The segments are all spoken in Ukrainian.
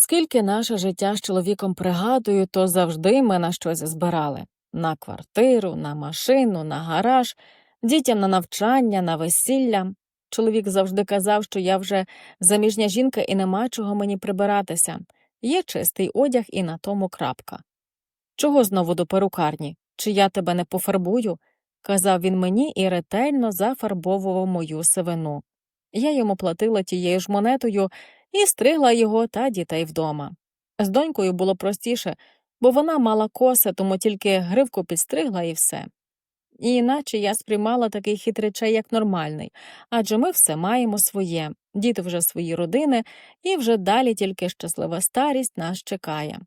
Скільки наше життя з чоловіком пригадую, то завжди ми на щось збирали на квартиру, на машину, на гараж, дітям на навчання, на весілля. Чоловік завжди казав, що я вже заміжня жінка і нема чого мені прибиратися. Є чистий одяг і на тому крапка. Чого знову до перукарні? Чи я тебе не пофарбую? казав він мені і ретельно зафарбовував мою сивину. Я йому платила тією ж монетою і стригла його та дітей вдома. З донькою було простіше, бо вона мала коси, тому тільки гривку підстригла і все. І іначе я сприймала такий хід речей як нормальний, адже ми все маємо своє, діти вже свої родини, і вже далі тільки щаслива старість нас чекає.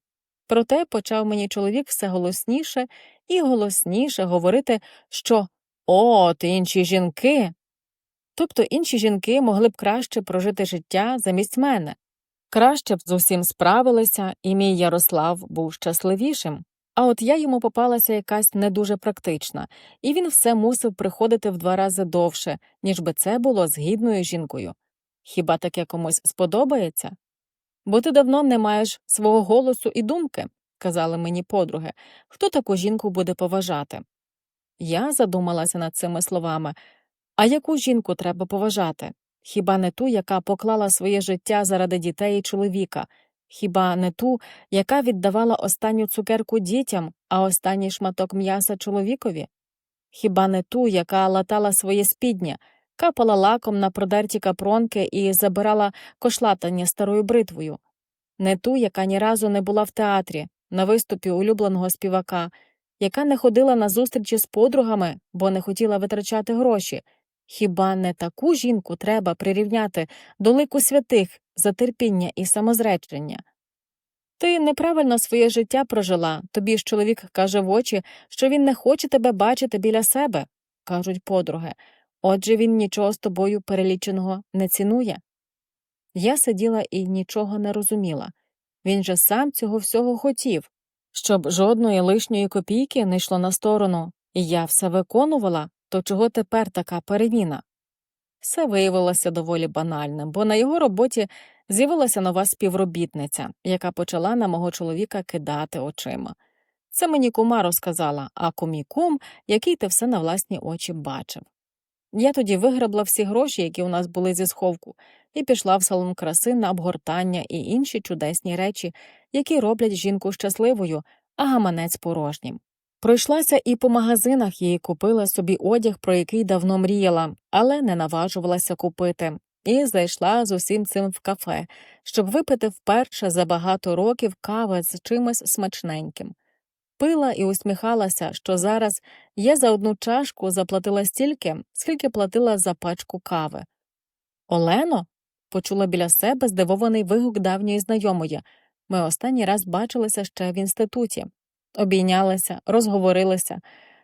Проте почав мені чоловік все голосніше і голосніше говорити, що от інші жінки. Тобто інші жінки могли б краще прожити життя замість мене, краще б з усім справилися, і мій Ярослав був щасливішим. А от я йому попалася якась не дуже практична, і він все мусив приходити в два рази довше, ніж би це було з гідною жінкою. Хіба таке комусь сподобається? Бо ти давно не маєш свого голосу і думки, казали мені подруги, хто таку жінку буде поважати. Я задумалася над цими словами. А яку жінку треба поважати? Хіба не ту, яка поклала своє життя заради дітей і чоловіка, хіба не ту, яка віддавала останню цукерку дітям, а останній шматок м'яса чоловікові? Хіба не ту, яка латала своє спідня, капала лаком на продерті капронки і забирала кошлатання старою бритвою? Не ту, яка ні разу не була в театрі, на виступі улюбленого співака, яка не ходила на зустрічі з подругами, бо не хотіла витрачати гроші. Хіба не таку жінку треба прирівняти до лику святих за терпіння і самозречення? Ти неправильно своє життя прожила, тобі ж чоловік каже в очі, що він не хоче тебе бачити біля себе, кажуть подруги. Отже він нічого з тобою переліченого не цінує. Я сиділа і нічого не розуміла. Він же сам цього всього хотів, щоб жодної лишньої копійки не йшло на сторону, і я все виконувала, то чого тепер така переміна? Все виявилося доволі банальним, бо на його роботі з'явилася нова співробітниця, яка почала на мого чоловіка кидати очима. Це мені кума розказала, а кумі кум, який ти все на власні очі бачив. Я тоді виграбла всі гроші, які у нас були зі сховку, і пішла в салон краси на обгортання і інші чудесні речі, які роблять жінку щасливою, а гаманець порожнім. Пройшлася і по магазинах їй купила собі одяг, про який давно мріяла, але не наважувалася купити, і зайшла з усім цим в кафе, щоб випити вперше за багато років кави з чимось смачненьким. Пила і усміхалася, що зараз я за одну чашку заплатила стільки, скільки платила за пачку кави. Олено? почула біля себе здивований вигук давньої знайомої. Ми останній раз бачилися ще в інституті. Обійнялися, розговорилися.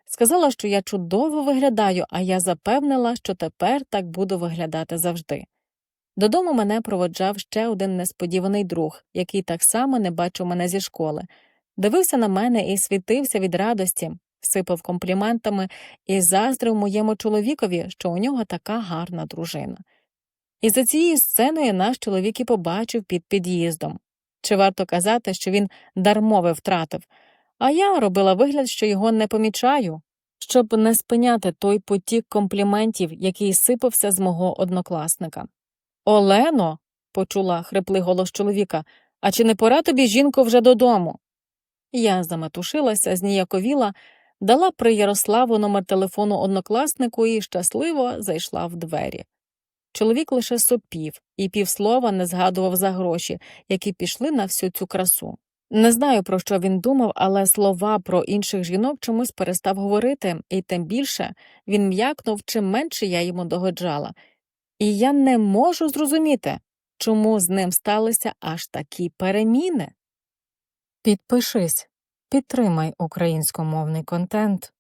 Сказала, що я чудово виглядаю, а я запевнила, що тепер так буду виглядати завжди. Додому мене проводжав ще один несподіваний друг, який так само не бачив мене зі школи. Дивився на мене і світився від радості, сипав компліментами і заздрив моєму чоловікові, що у нього така гарна дружина. І за цією сценою наш чоловік і побачив під під'їздом. Чи варто казати, що він дармове втратив, а я робила вигляд, що його не помічаю, щоб не спиняти той потік компліментів, який сипався з мого однокласника. Олено, почула хриплий голос чоловіка, а чи не пора тобі, жінко, вже додому? Я заметушилася, зніяковіла, дала при Ярославу номер телефону однокласнику і щасливо зайшла в двері. Чоловік лише сопів і півслова не згадував за гроші, які пішли на всю цю красу. Не знаю, про що він думав, але слова про інших жінок чомусь перестав говорити, і тим більше він м'якнув, чим менше я йому догоджала. І я не можу зрозуміти, чому з ним сталися аж такі переміни. Підпишись, підтримай українськомовний контент.